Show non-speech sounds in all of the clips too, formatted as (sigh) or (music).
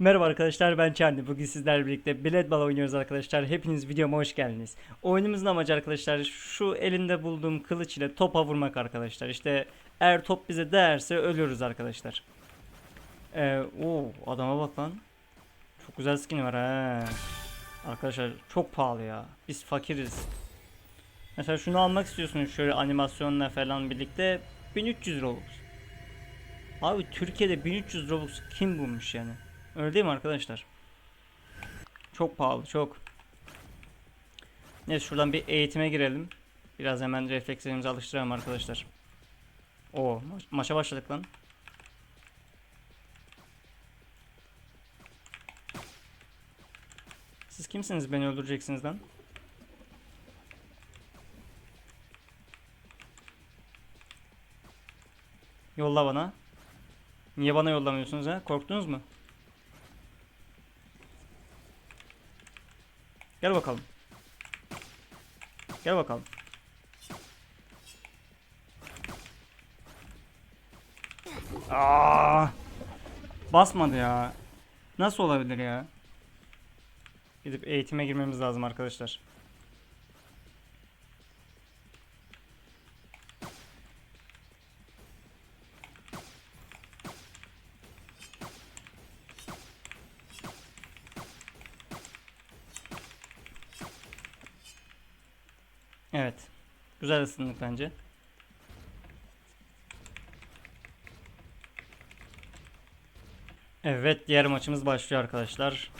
Merhaba arkadaşlar ben Çarni. Bugün sizlerle birlikte Blade Ball oynuyoruz arkadaşlar. Hepiniz videoma hoş geldiniz. Oyunumuzun amacı arkadaşlar şu elimde bulduğum kılıç ile topa vurmak arkadaşlar. İşte eğer top bize değerse ölüyoruz arkadaşlar. Ee, oo, adama bak lan. Çok güzel skin var ha. Arkadaşlar çok pahalı ya. Biz fakiriz. Mesela şunu almak istiyorsunuz şöyle animasyonla falan birlikte 1300 Robux. Abi Türkiye'de 1300 Robux kim bulmuş yani? Öyle değil mi arkadaşlar? Çok pahalı, çok. Neyse şuradan bir eğitime girelim. Biraz hemen reflekslerimizi alıştıralım arkadaşlar. O ma- maça başladık lan. Siz kimsiniz beni öldüreceksiniz lan? Yolla bana. Niye bana yollamıyorsunuz ha? Korktunuz mu? Gel bakalım. Gel bakalım. Aa! Basmadı ya. Nasıl olabilir ya? Gidip eğitime girmemiz lazım arkadaşlar. Evet. Güzel ısındık bence. Evet, diğer maçımız başlıyor arkadaşlar.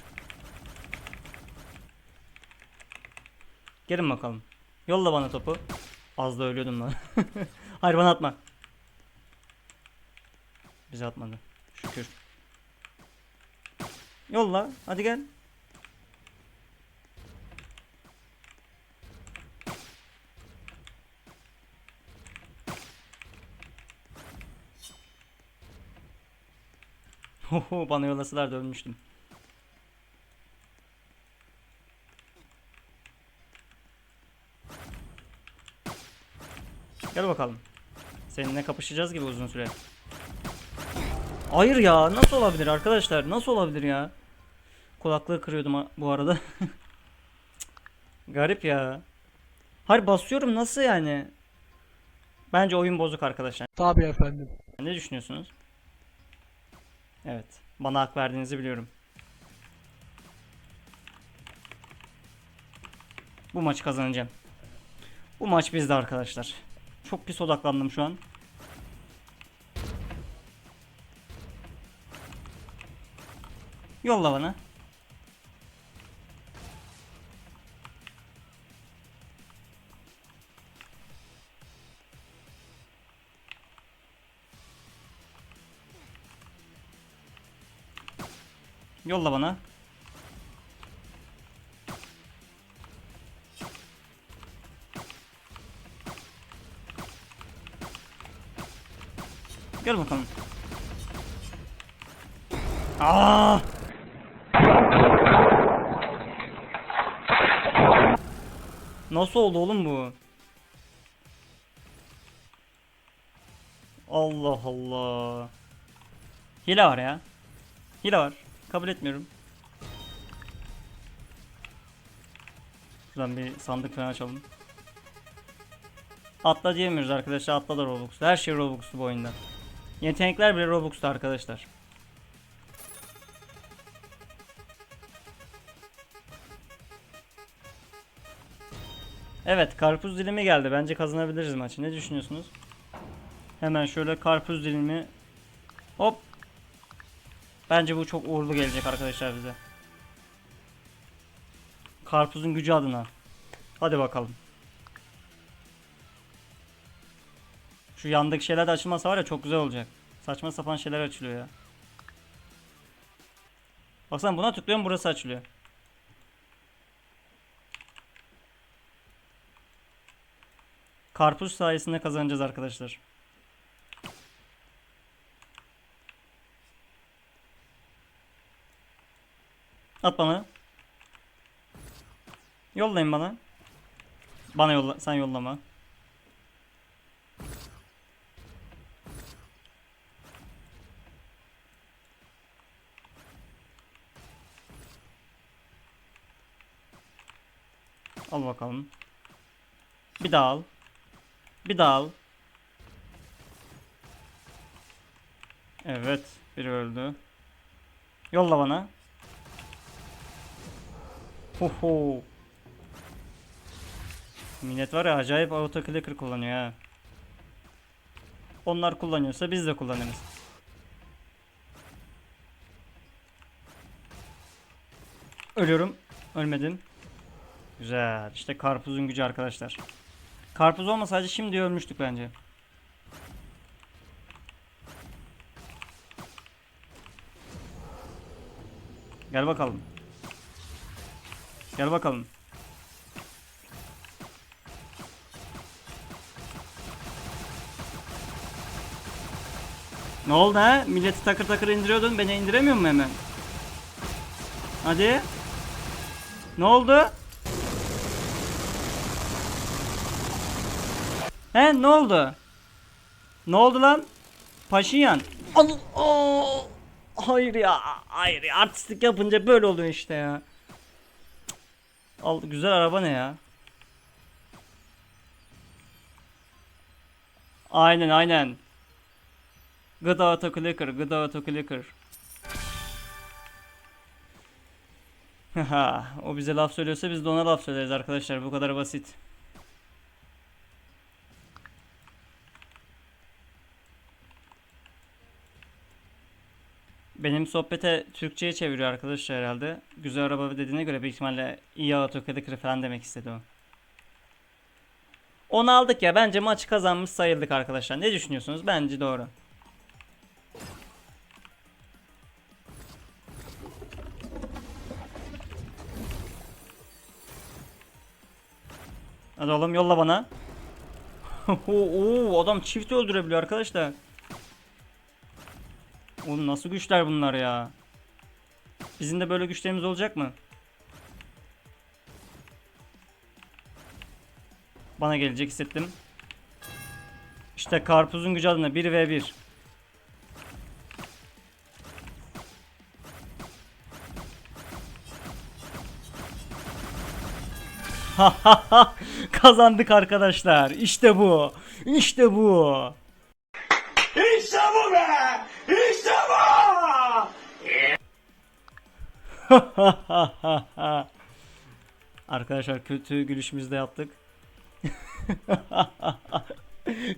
Gelin bakalım. Yolla bana topu. Az da ölüyordum lan. (laughs) Hayır bana atma. Bize atmadı. Şükür. Yolla. Hadi gel. Hoho bana yollasalar da ölmüştüm. Gel bakalım. Seninle kapışacağız gibi uzun süre. Hayır ya nasıl olabilir arkadaşlar nasıl olabilir ya? Kulaklığı kırıyordum bu arada. (laughs) Garip ya. Hayır basıyorum nasıl yani? Bence oyun bozuk arkadaşlar. Tabii efendim. Ne düşünüyorsunuz? Evet. Bana hak verdiğinizi biliyorum. Bu maçı kazanacağım. Bu maç bizde arkadaşlar. Çok pis odaklandım şu an. Yolla bana. Yolla bana. Gel bakalım. Aa! Nasıl oldu oğlum bu? Allah Allah. Hile var ya. Hile var. Kabul etmiyorum. Şuradan bir sandık falan açalım. Atla diyemiyoruz arkadaşlar. Atla da Robux'tu. Her şey Robux'tu bu oyunda. Yetenekler bile Robux'tu arkadaşlar. Evet karpuz dilimi geldi. Bence kazanabiliriz maçı. Ne düşünüyorsunuz? Hemen şöyle karpuz dilimi Hop Bence bu çok uğurlu gelecek arkadaşlar bize. Karpuzun gücü adına. Hadi bakalım. Şu yandaki şeyler de açılmasa var ya çok güzel olacak. Saçma sapan şeyler açılıyor ya. Baksana buna tıklıyorum burası açılıyor. Karpuz sayesinde kazanacağız arkadaşlar. At bana. Yollayın bana. Bana yolla. Sen yollama. Al bakalım. Bir daha al. Bir daha al. Evet. Biri öldü. Yolla bana. Hoho. Millet var ya acayip autoclicker kullanıyor ha. Onlar kullanıyorsa biz de kullanırız. Ölüyorum. Ölmedim. Güzel. İşte karpuzun gücü arkadaşlar. Karpuz olmasaydı şimdi ölmüştük bence. Gel bakalım. Gel bakalım. Ne oldu ha? Milleti takır takır indiriyordun. Beni indiremiyor mu hemen? Hadi. Ne oldu? He ne oldu? Ne oldu lan? Paşinyan. Al Oo! Hayır ya. Hayır ya. Artistlik yapınca böyle oluyor işte ya. Al güzel araba ne ya? Aynen aynen. Gıda autoclicker, gıda autoclicker. Haha, (laughs) o bize laf söylüyorsa biz de ona laf söyleriz arkadaşlar. Bu kadar basit. Benim sohbete Türkçe'ye çeviriyor arkadaşlar herhalde. Güzel araba dediğine göre büyük ihtimalle iyi autoclicker falan demek istedi o. Onu aldık ya. Bence maçı kazanmış sayıldık arkadaşlar. Ne düşünüyorsunuz? Bence doğru. Hadi oğlum yolla bana. (laughs) Oo, adam çift öldürebiliyor arkadaşlar. Oğlum nasıl güçler bunlar ya? Bizim de böyle güçlerimiz olacak mı? Bana gelecek hissettim. İşte karpuzun gücü adına 1 v 1. Kazandık arkadaşlar. İşte bu. İşte bu. (laughs) Arkadaşlar kötü gülüşümüzde yaptık. (laughs)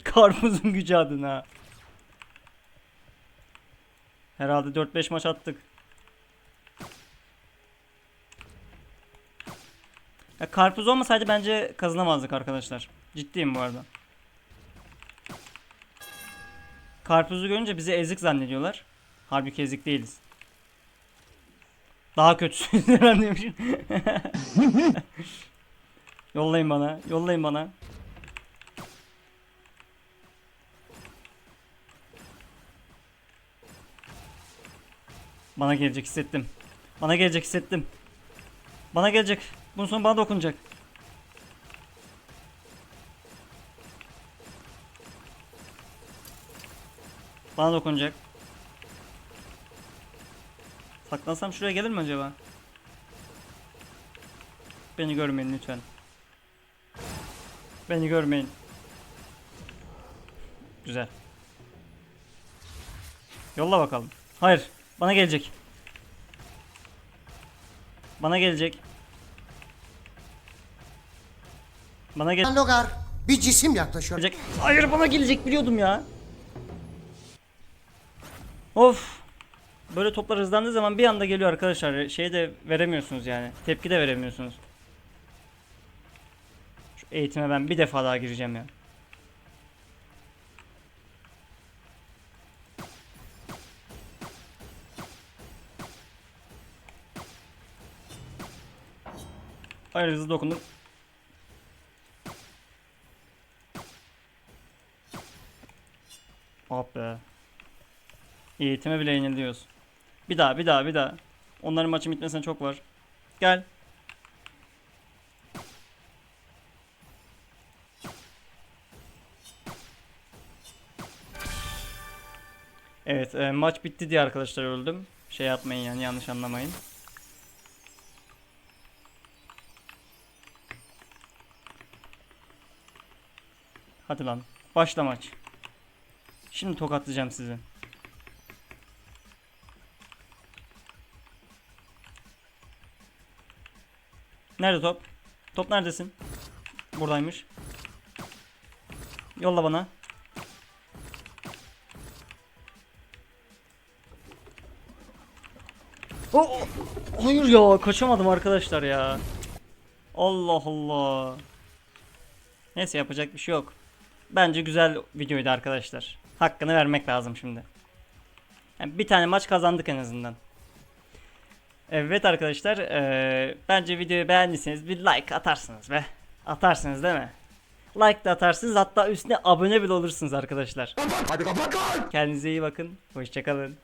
Karpuzun gücü adına. Herhalde 4-5 maç attık. Ya karpuz olmasaydı bence kazanamazdık arkadaşlar. Ciddiyim bu arada. Karpuzu görünce bizi ezik zannediyorlar. Halbuki ezik değiliz. Daha kötüsü zannediyormuşum. (laughs) yollayın bana, yollayın bana. Bana gelecek hissettim. Bana gelecek hissettim. Bana gelecek. Bunun sonu bana dokunacak. Bana dokunacak. Saklansam şuraya gelir mi acaba? Beni görmeyin lütfen. Beni görmeyin. Güzel. Yolla bakalım. Hayır. Bana gelecek. Bana gelecek. Bana gel- Logar bir cisim yaklaşıyor. gelecek. Hayır bana gelecek biliyordum ya. Of. Böyle toplar hızlandığı zaman bir anda geliyor arkadaşlar. Şey de veremiyorsunuz yani. Tepki de veremiyorsunuz. Şu eğitime ben bir defa daha gireceğim ya. Hayır hızlı dokundum. Ah be. Eğitime bile yeniliyoruz. Bir daha bir daha bir daha. Onların maçın bitmesine çok var. Gel. Evet e, maç bitti diye arkadaşlar öldüm. Şey yapmayın yani yanlış anlamayın. Hadi lan başla maç. Şimdi tokatlayacağım sizi. Nerede top? Top neredesin? Buradaymış. Yolla bana. Oh, hayır ya kaçamadım arkadaşlar ya. Allah Allah. Neyse yapacak bir şey yok. Bence güzel videoydu arkadaşlar. Hakkını vermek lazım şimdi. Yani bir tane maç kazandık en azından. Evet arkadaşlar, eee, bence videoyu beğendiyseniz bir like atarsınız be. Atarsınız değil mi? Like de atarsınız hatta üstüne abone bile olursunuz arkadaşlar. Hadi kapat! Kendinize iyi bakın. Hoşçakalın.